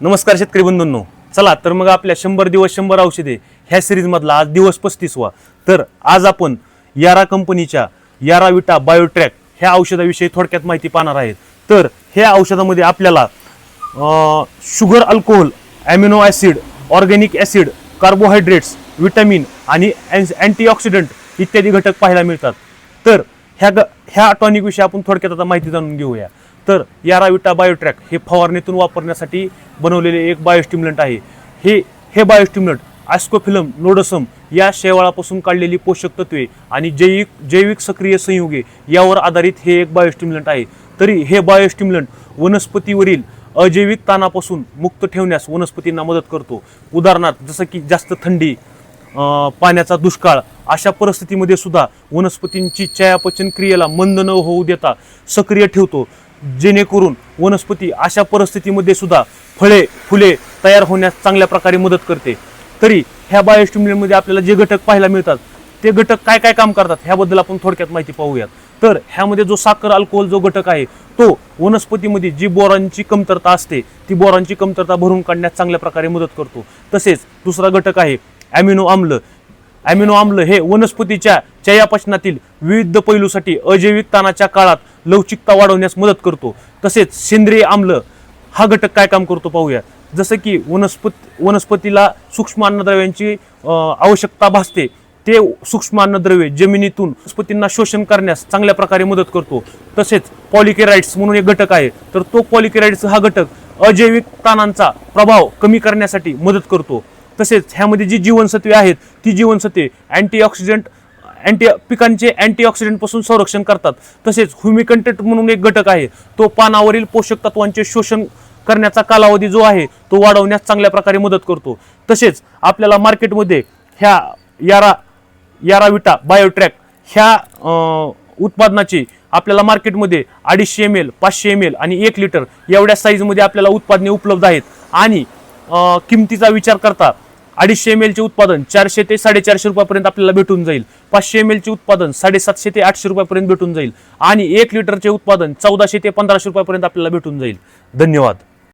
नमस्कार शेतकरी बंधूंनो. चला तर मग आपल्या शंभर दिवस शंभर औषधे ह्या सिरीजमधला आज दिवस पस्तीसवा तर आज आपण यारा कंपनीच्या यारा विटा बायोट्रॅक ह्या औषधाविषयी थोडक्यात माहिती पाहणार आहेत. तर ह्या औषधामध्ये आपल्याला sugar alcohol amino acid organic acid carbohydrates vitamin आणि अँटीऑक्सिडंट इत्यादी घटक पाहायला मिळतात. तर ह्या ग ह्या टॉनिकविषयी आपण थोडक्यात आता माहिती जाणून घेऊया. तर याराविटा बायोट्रॅक हे फवारणीतून वापरण्यासाठी बनवलेले एक बायोस्टिम्युलंट आहे. हे हे बायोस्टिम्युलंट ॲस्कोफिलम नोडसम या शेवाळापासून काढलेली पोषक तत्वे आणि जैविक जैविक सक्रिय संयुगे यावर आधारित हे एक बायोस्टिम्युलंट आहे. तरी हे बायोस्टिम्युलंट वनस्पतीवरील अजैविक ताणापासून मुक्त ठेवण्यास वनस्पतींना मदत करतो. उदाहरणार्थ जसं की जास्त थंडी पाण्याचा दुष्काळ अशा परिस्थितीमध्ये सुद्धा वनस्पतींची चयापचन क्रियेला मंद न होऊ देता सक्रिय ठेवतो. जेणेकरून वनस्पती अशा परिस्थितीमध्ये सुद्धा फळे फुले तयार होण्यास चांगल्या प्रकारे मदत करते. तरी ह्या बायोस्टिम्युलंटमध्ये आपल्याला जे घटक पाहायला मिळतात ते घटक काय काय काम करतात ह्याबद्दल आपण थोडक्यात माहिती पाहूयात. तर ह्यामध्ये जो साखर अल्कोहोल जो घटक आहे तो वनस्पतीमध्ये जी बोरांची कमतरता असते ती बोरांची कमतरता भरून काढण्यास चांगल्या प्रकारे मदत करतो. तसेच दुसरा घटक आहे ॲमिनो आम्ल. ॲमिनो आम्ल हे वनस्पतीच्या चयापचनातील विविध पैलूसाठी अजैविक ताणाच्या काळात लवचिकता वाढवण्यास मदत करतो. तसेच सेंद्रिय आम्ल हा घटक काय काम करतो पाहूया. जसं की वनस्पत वनस्पतीला सूक्ष्म अन्नद्रव्यांची आवश्यकता भासते. ते सूक्ष्म अन्नद्रव्ये जमिनीतून वनस्पतींना शोषण करण्यास चांगल्या प्रकारे मदत करतो. तसेच पॉलिकेराइड्स म्हणून एक घटक आहे. तर तो पॉलिकेराइड्स हा घटक अजैविक ताणांचा प्रभाव कमी करण्यासाठी मदत करतो. तसेच ह्यामध्ये जी जीवनसत्वे आहेत ती जीवनसत्वे अँटीऑक्सिडंट अँटी पिकांचे अँटीऑक्सिडेंटपासून संरक्षण करतात. तसेच ह्युमिकंटेंट म्हणून एक घटक आहे. तो पानावरील पोषक तत्वांचे शोषण करण्याचा कालावधी जो आहे तो वाढवण्यास चांगल्या प्रकारे मदत करतो. तसेच आपल्याला मार्केटमध्ये ह्या यारा याराविटा बायोट्रॅक ह्या उत्पादनाची आपल्याला मार्केटमध्ये अडीचशे एम एल पाचशे एम एल आणि एक लिटर एवढ्या साईजमध्ये आपल्याला उत्पादने उपलब्ध आहेत. आणि किमतीचा विचार करता अडीचशे एम एलचे उत्पादन चारशे ते साडेचारशे रुपयापर्यंत आपल्याला भेटून जाईल. पाचशे एम एलचे उत्पादन साडेसातशे ते आठशे रुपयापर्यंत भेटून जाईल. आणि एक लिटरचे उत्पादन चौदाशे ते पंधराशे रुपयापर्यंत आपल्याला भेटून जाईल. धन्यवाद.